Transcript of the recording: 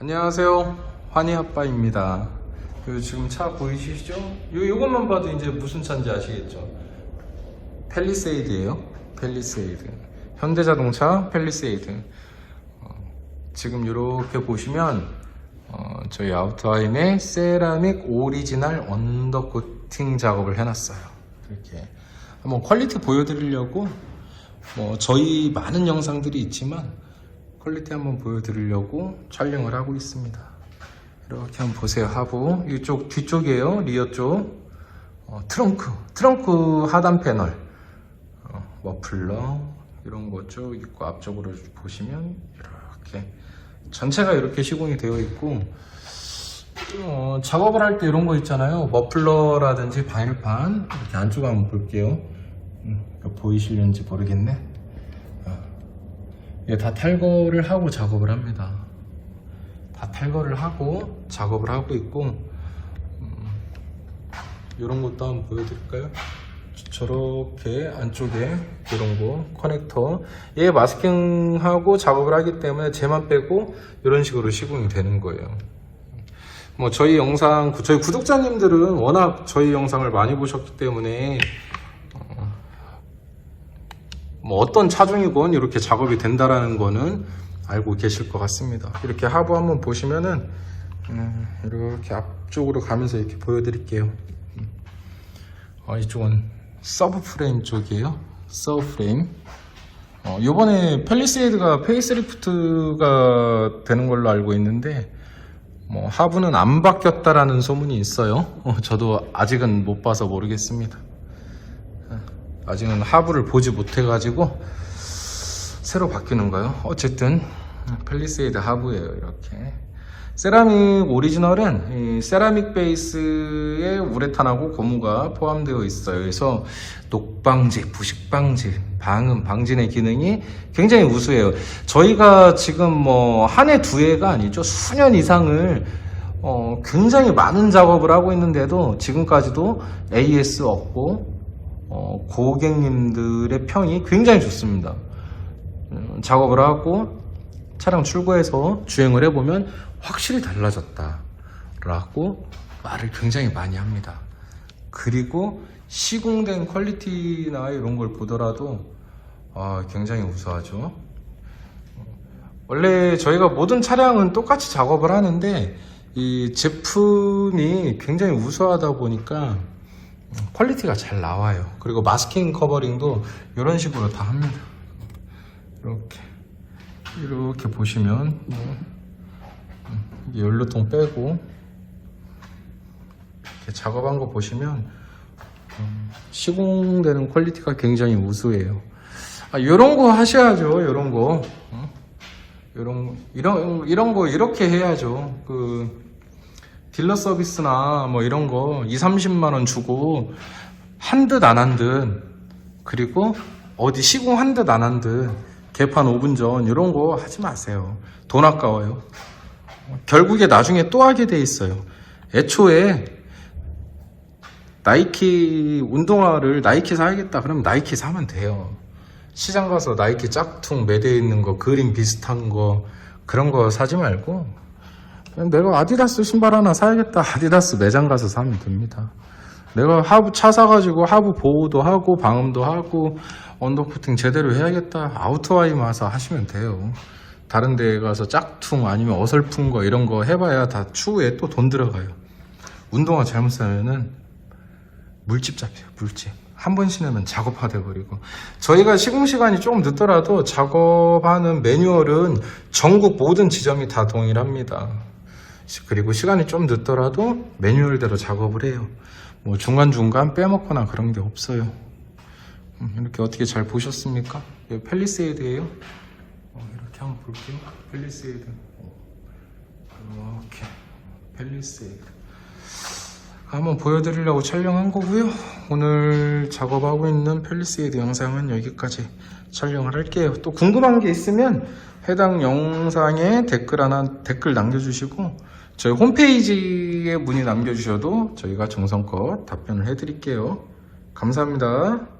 안녕하세요. 환희 아빠입니다. 요 지금 차 보이시죠? 요 요것만 봐도 이제 무슨 차인지 아시겠죠? 펠리세이드예요. 펠리세이드. 현대자동차 펠리세이드. 어, 지금 이렇게 보시면 어, 저희 아우터라인에 세라믹 오리지널 언더코팅 작업을 해놨어요. 이렇게 한번 퀄리티 보여드리려고 뭐 저희 많은 영상들이 있지만 퀄리티 한번 보여드리려고 촬영을 하고 있습니다. 이렇게 한번 보세요. 하부 이쪽 뒤쪽이에요. 리어 쪽 어, 트렁크 트렁크 하단 패널 어, 머플러 이런 거쭉 있고 앞쪽으로 보시면 이렇게 전체가 이렇게 시공이 되어 있고 어, 작업을 할 때 이런 거 있잖아요. 머플러라든지 바닐판 이렇게 안쪽 한번 볼게요. 음, 보이실는지 모르겠네. 이게 다 탈거를 하고 작업을 합니다. 다 탈거를 하고 작업을 하고 있고 음, 이런 것도 한번 보여드릴까요? 저렇게 안쪽에 이런 거 커넥터 얘 마스킹하고 작업을 하기 때문에 쟤만 빼고 이런 식으로 시공이 되는 거예요. 뭐 저희 영상 저희 구독자님들은 워낙 저희 영상을 많이 보셨기 때문에 뭐 어떤 차종이건 이렇게 작업이 된다라는 거는 알고 계실 것 같습니다. 이렇게 하부 한번 보시면은 음, 이렇게 앞쪽으로 가면서 이렇게 보여드릴게요. 음. 어, 이쪽은 서브 프레임 쪽이에요. 서브 프레임. 어, 요번에 펠리세이드가 페이스리프트가 되는 걸로 알고 있는데 뭐 하부는 안 바뀌었다라는 소문이 있어요. 어, 저도 아직은 못 봐서 모르겠습니다. 아직은 하부를 보지 못해가지고 새로 바뀌는가요? 어쨌든 펠리세이드 하부예요 이렇게. 세라믹 오리지널은 이 세라믹 베이스에 우레탄하고 고무가 포함되어 있어요. 그래서 녹방지, 부식방지, 방음, 방진의 기능이 굉장히 우수해요. 저희가 지금 뭐 한 해 두 해가 아니죠. 수년 이상을 어, 굉장히 많은 작업을 하고 있는데도 지금까지도 AS 없고 어, 고객님들의 평이 굉장히 좋습니다. 음, 작업을 하고 차량 출고해서 주행을 해보면 확실히 달라졌다. 라고 말을 굉장히 많이 합니다. 그리고 시공된 퀄리티나 이런 걸 보더라도 아, 굉장히 우수하죠. 원래 저희가 모든 차량은 똑같이 작업을 하는데 이 제품이 굉장히 우수하다 보니까 퀄리티가 잘 나와요. 그리고 마스킹 커버링도 이런 식으로 다 합니다. 이렇게 이렇게 보시면 뭐, 연료통 빼고 이렇게 작업한 거 보시면 음, 시공되는 퀄리티가 굉장히 우수해요. 아, 이런 거 하셔야죠. 이런 거. 어? 이런 이런 이런 거 이렇게 해야죠. 그 딜러 서비스나 뭐 이런 거 2, 30만 원 주고 한 듯 안 한 듯 그리고 어디 시공한 듯 안 한 듯 개판 5분 전 이런 거 하지 마세요. 돈 아까워요. 결국에 나중에 또 하게 돼 있어요. 애초에 나이키 운동화를 나이키 사야겠다 그러면 나이키 사면 돼요. 시장 가서 나이키 짝퉁 매대 있는 거 그림 비슷한 거 그런 거 사지 말고 내가 아디다스 신발 하나 사야겠다. 아디다스 매장 가서 사면 됩니다. 내가 하부 차 사가지고 하부 보호도 하고 방음도 하고 언더코팅 제대로 해야겠다. 아우터와이 마사 하시면 돼요. 다른 데 가서 짝퉁 아니면 어설픈 거 이런 거 해봐야 다 추후에 또 돈 들어가요. 운동화 잘못 사면은 물집 잡혀요. 물집. 한 번 신으면 작업화 돼 버리고 저희가 시공 시간이 조금 늦더라도 작업하는 매뉴얼은 전국 모든 지점이 다 동일합니다. 그리고 시간이 좀 늦더라도 매뉴얼대로 작업을 해요. 뭐 중간중간 빼먹거나 그런 게 없어요. 음, 이렇게 어떻게 잘 보셨습니까? 이거 펠리세이드예요. 어, 이렇게 한번 볼게요. 펠리세이드. 어, 이렇게 펠리세이드. 한번 보여드리려고 촬영한 거고요. 오늘 작업하고 있는 펠리세이드 영상은 여기까지 촬영을 할게요. 또 궁금한 게 있으면 해당 영상에 댓글 하나 댓글 남겨주시고 저희 홈페이지에 문의 남겨주셔도 저희가 정성껏 답변을 해드릴게요. 감사합니다.